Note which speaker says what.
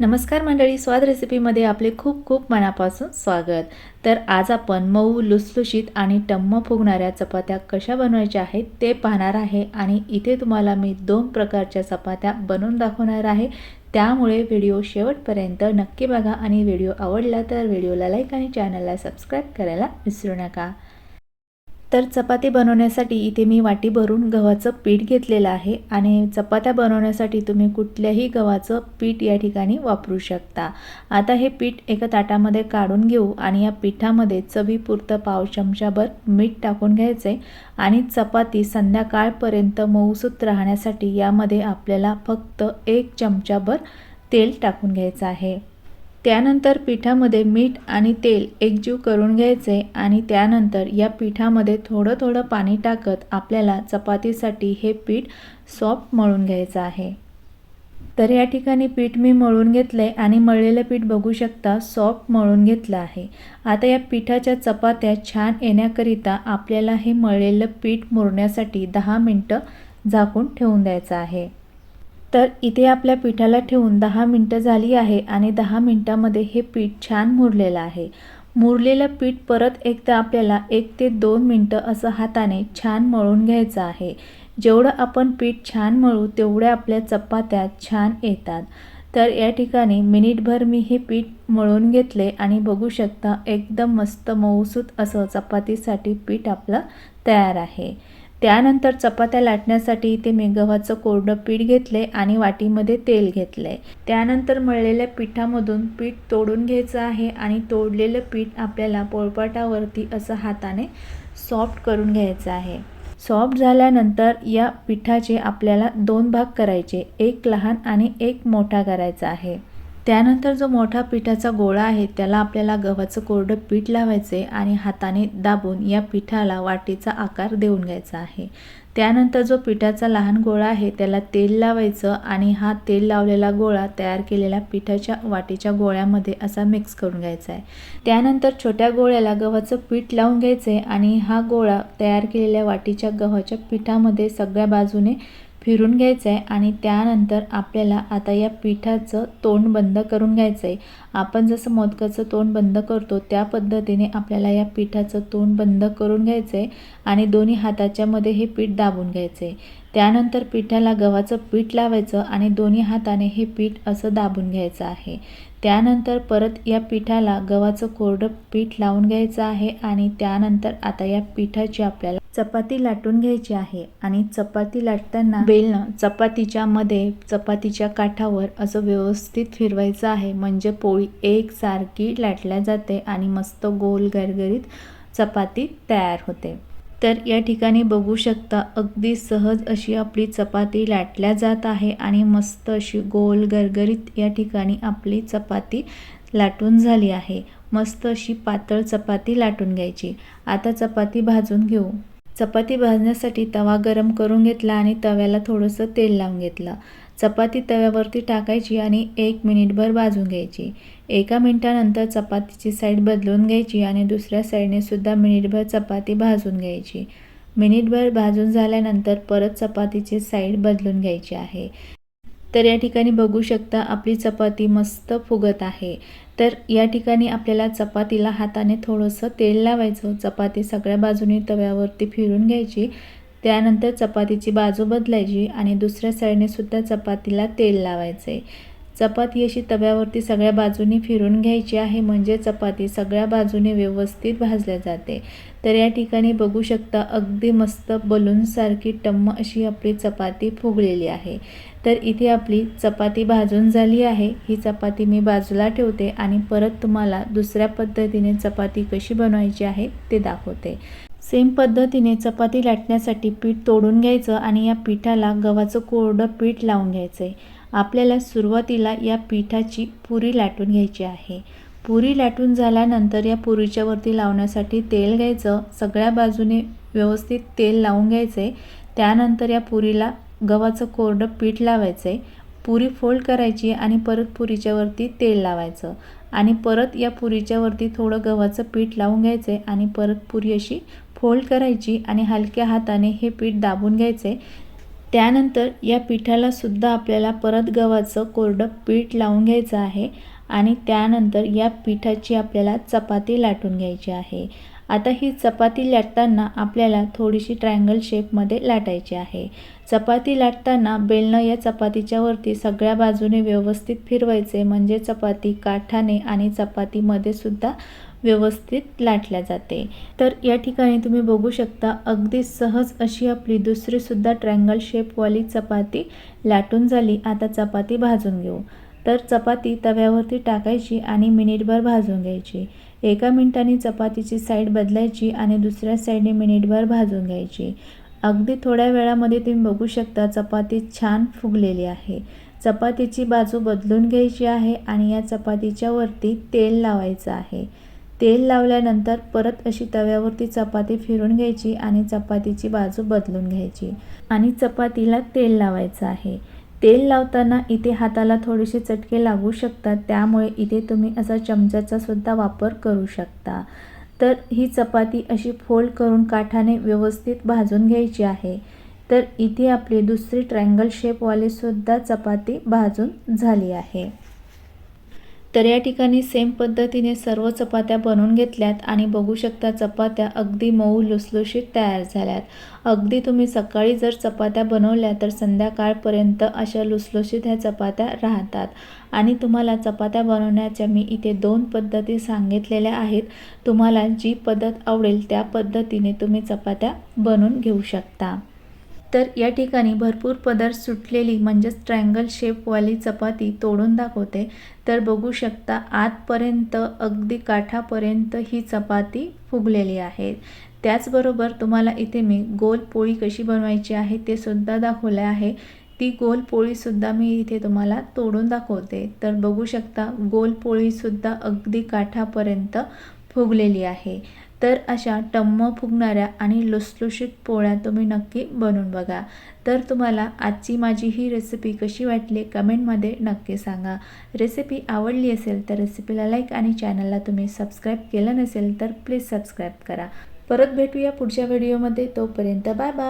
Speaker 1: नमस्कार मंडळी स्वाद रेसिपीमध्ये आपले खूप खूप मनापासून स्वागत. तर आज आपण मऊ लुसलुशीत आणि टम्म फुगणाऱ्या चपात्या कशा बनवायच्या आहेत ते पाहणार आहे आणि इथे तुम्हाला मी दोन प्रकारच्या चपात्या बनवून दाखवणार आहे. त्यामुळे व्हिडिओ शेवटपर्यंत नक्की बघा आणि व्हिडिओ आवडला तर व्हिडिओला लाईक आणि चॅनलला सबस्क्राईब करायला विसरू नका. तर चपाती बनवण्यासाठी इथे मी वाटी भरून गव्हाचं पीठ घेतलेलं आहे आणि चपात्या बनवण्यासाठी तुम्ही कुठल्याही गव्हाचं पीठ या ठिकाणी वापरू शकता. आता हे पीठ एका ताटामध्ये काढून घेऊ आणि या पिठामध्ये चवीपुरतं पाव चमचाभर मीठ टाकून घ्यायचे आणि चपाती संध्याकाळपर्यंत मऊसूत राहण्यासाठी यामध्ये आपल्याला फक्त एक चमचाभर तेल टाकून घ्यायचं आहे. त्यानंतर पिठामध्ये मीठ आणि तेल एकजीव करून घ्यायचे आणि त्यानंतर या पिठामध्ये थोडं थोडं पाणी टाकत आपल्याला चपातीसाठी हे पीठ सॉफ्ट मळून घ्यायचं आहे. तर या ठिकाणी पीठ मी मळून घेतलं आहे आणि मळलेलं पीठ बघू शकता सॉफ्ट मळून घेतलं आहे. आता या पिठाच्या चपात्या छान येण्याकरिता आपल्याला हे मळलेलं पीठ मुरण्यासाठी दहा मिनटं झाकून ठेवून द्यायचं आहे. तर इथे आपल्या पिठाला ठेवून दहा मिनटं झाली आहे आणि दहा मिनटामध्ये हे पीठ छान मुरलेलं आहे. मुरलेलं पीठ परत एकदा आपल्याला एक ते दोन मिनटं असं हाताने छान मळून घ्यायचं आहे. जेवढं आपण पीठ छान मळू तेवढ्या आपल्या चपात्या छान येतात. तर या ठिकाणी मिनिटभर मी हे पीठ मळून घेतले आणि बघू शकता एकदम मस्त मऊसूत असं चपातीसाठी पीठ आपलं तयार आहे. त्यानंतर चपात्या लाटण्यासाठी इथे मी गव्हाचं कोरडं पीठ घेतले आणि वाटीमध्ये तेल घेतले त्यानंतर मळलेल्या पिठामधून पीठ तोडून घ्यायचं आहे आणि तोडलेलं पीठ आपल्याला पोळपाटावरती असं हाताने सॉफ्ट करून घ्यायचं आहे. सॉफ्ट झाल्यानंतर या पिठाचे आपल्याला दोन भाग करायचे एक लहान आणि एक मोठा करायचा आहे. त्यानंतर जो मोठा पिठाचा गोळा आहे त्याला आपल्याला गव्हाचं कोरडं पीठ लावायचे आणि हाताने दाबून या पिठाला वाटीचा आकार देऊन घ्यायचा आहे. त्यानंतर जो पिठाचा लहान गोळा आहे त्याला तेल लावायचं आणि हा तेल लावलेला गोळा तयार केलेल्या पिठाच्या वाटीच्या गोळ्यामध्ये असा मिक्स करून घ्यायचा आहे. त्यानंतर छोट्या गोळ्याला गव्हाचं पीठ लावून घ्यायचं आहे आणि हा गोळा तयार केलेल्या वाटीच्या गव्हाच्या पिठामध्ये सगळ्या बाजूने फिरून घ्यायचं आहे आणि त्यानंतर आपल्याला आता या पिठाचं तोंड बंद करून घ्यायचं आहे आपण जसं मोदकाचं तोंड बंद करतो त्या पद्धतीने आपल्याला या पिठाचं तोंड बंद करून घ्यायचं आहे आणि दोन्ही हाताच्यामध्ये हे पीठ दाबून घ्यायचं आहे त्यानंतर पिठाला गव्हाचं पीठ लावायचं आणि दोन्ही हाताने हे पीठ असं दाबून घ्यायचं आहे. त्यानंतर परत या पिठाला गव्हाचं कोरडं पीठ लावून घ्यायचं आहे आणि त्यानंतर आता या पिठाची आपल्याला चपाती लाटून घ्यायची आहे आणि चपाती लाटताना बेलनं चपातीच्या मध्ये चपातीच्या काठावर असं व्यवस्थित फिरवायचं आहे. म्हणजे पोळी एकसारखी लाटल्या जाते आणि मस्त गोल गरगरीत चपाती तयार होते. तर या ठिकाणी बघू शकता अगदी सहज अशी आपली चपाती लाटल्या जात आहे आणि मस्त अशी गोल गरगरीत या ठिकाणी आपली चपाती लाटून झाली आहे. मस्त अशी पातळ चपाती लाटून घ्यायची. आता चपाती भाजून घेऊ. चपाती भाजण्यासाठी तवा गरम करून घेतला आणि तव्याला थोडंसं तेल लावून घेतलं. चपाती तव्यावरती टाकायची आणि एक मिनिटभर भाजून घ्यायची. एका मिनिटानंतर चपातीची साईड बदलून घ्यायची आणि दुसऱ्या साईडने सुद्धा मिनिटभर चपाती भाजून घ्यायची. मिनिटभर भाजून झाल्यानंतर परत चपातीची साईड बदलून घ्यायची आहे. तर या ठिकाणी बघू शकता आपली चपाती मस्त फुगत आहे. तर या ठिकाणी आपल्याला चपातीला हाताने थोडंसं तेल लावायचं. चपाती सगळ्या बाजूने तव्यावरती फिरून घ्यायची. त्यानंतर चपातीची बाजू बदलायची आणि दुसऱ्या साईडने सुद्धा चपातीला तेल लावायचे चपाती अशी तव्यावरती सगळ्या बाजूनी फिरून घ्यायची आहे म्हणजे चपाती सगळ्या बाजूने व्यवस्थित भाजल्या जाते. तर या ठिकाणी बघू शकता अगदी मस्त बलूनसारखी टम्म अशी आपली चपाती फुगलेली आहे. तर इथे आपली चपाती भाजून झाली आहे. ही चपाती मी बाजूला ठेवते आणि परत तुम्हाला दुसऱ्या पद्धतीने चपाती कशी बनवायची आहे ते दाखवते. सेम पद्धतीने चपाती लाटण्यासाठी पीठ तोडून घ्यायचं आणि या पिठाला गव्हाचं कोरडं पीठ लावून घ्यायचं आहे आपल्याला सुरुवातीला या पिठाची पुरी लाटून घ्यायची आहे. पुरी लाटून झाल्यानंतर या पुरीच्या वरती लावण्यासाठी तेल घ्यायचं. सगळ्या बाजूने व्यवस्थित तेल लावून घ्यायचे. त्यानंतर या पुरीला गव्हाचं कोरडं पीठ लावायचं. आहे पुरी फोल्ड करायची आणि परत पुरीच्या वरती तेल लावायचं. आणि परत या पुरीच्या वरती थोडं गव्हाचं पीठ लावून घ्यायचं आणि परत पुरी अशी फोल्ड करायची आणि हलक्या हाताने हे पीठ दाबून घ्यायचे. त्यानंतर या पिठाला सुद्धा आपल्याला परत गव्हाचं कोरडं पीठ लावून घ्यायचं आहे आणि त्यानंतर या पिठाची आपल्याला चपाती लाटून घ्यायची आहे. आता ही चपाती लाटताना आपल्याला थोडीशी ट्रायंगल शेपमध्ये लाटायची आहे. चपाती लाटताना बेलनं या चपातीच्या वरती सगळ्या बाजूने व्यवस्थित फिरवायचे म्हणजे चपाती काठाने आणि चपातीमध्ये सुद्धा व्यवस्थित लाटल्या जाते. तर या ठिकाणी तुम्ही बघू शकता अगदी सहज अशी आपली दुसरीसुद्धा ट्रँगल शेपवाली चपाती लाटून झाली. आता चपाती भाजून घेऊ. तर चपाती तव्यावरती टाकायची आणि मिनिटभर भाजून घ्यायची. एका मिनिटाने चपातीची साईड बदलायची आणि दुसऱ्या साईडने मिनिटभर भाजून घ्यायची. अगदी थोड्या वेळामध्ये तुम्ही बघू शकता चपाती छान फुगलेली आहे. चपातीची बाजू बदलून घ्यायची आहे आणि या चपातीच्या वरती तेल लावायचं आहे. तेल लावल्यानंतर परत अशी तव्यावरती चपाती फिरून घ्यायची आणि चपातीची बाजू बदलून घ्यायची. आणि चपातीला तेल लावायचं आहे. तेल लावताना इथे हाताला थोडेसे चटके लागू शकतात त्यामुळे इथे तुम्ही असा चमच्याचा सुद्धा वापर करू शकता. तर ही चपाती अशी फोल्ड करून काठाने व्यवस्थित भाजून घ्यायची आहे. तर इथे आपली दुसरी ट्रँगल शेपवालीसुद्धा चपाती भाजून झाली आहे. तर या ठिकाणी सेम पद्धतीने सर्व चपात्या बनवून घेतल्यात आणि बघू शकता चपात्या अगदी मऊ लुसलुशीत तयार झाल्यात. अगदी तुम्ही सकाळी जर चपात्या बनवल्या तर संध्याकाळपर्यंत अशा लुसलुशीत ह्या चपात्या राहतात. आणि तुम्हाला चपात्या बनवण्याच्या मी इथे दोन पद्धती सांगितलेल्या आहेत. तुम्हाला जी पद्धत आवडेल त्या पद्धतीने तुम्ही चपात्या बनवून घेऊ शकता. तर या ठिकाणी भरपूर पदार्थ सुटलेली म्हणजेच ट्रँगल शेपवाली चपाती तोडून दाखवते. तर बघू शकता आतपर्यंत अगदी काठापर्यंत ही चपाती फुगलेली आहे. त्याचबरोबर तुम्हाला इथे मी गोल पोळी कशी बनवायची आहे ते सुद्धा दाखवले आहे. ती गोल पोळीसुद्धा मी इथे तुम्हाला तोडून दाखवते. तर बघू शकता गोल पोळीसुद्धा अगदी काठापर्यंत फुगलेली आहे. तर अशा टम्म फुगणाऱ्या आणि लुसलुशीत पोळ्या तुम्ही नक्की बनवून बघा. तर तुम्हाला आजची माझी ही रेसिपी कशी वाटली कमेंटमध्ये नक्की सांगा. रेसिपी आवडली असेल तर रेसिपीला लाईक आणि चॅनलला तुम्ही सबस्क्राईब केलं नसेल तर प्लीज सबस्क्राईब करा. परत भेटूया पुढच्या व्हिडिओमध्ये तोपर्यंत बाय बाय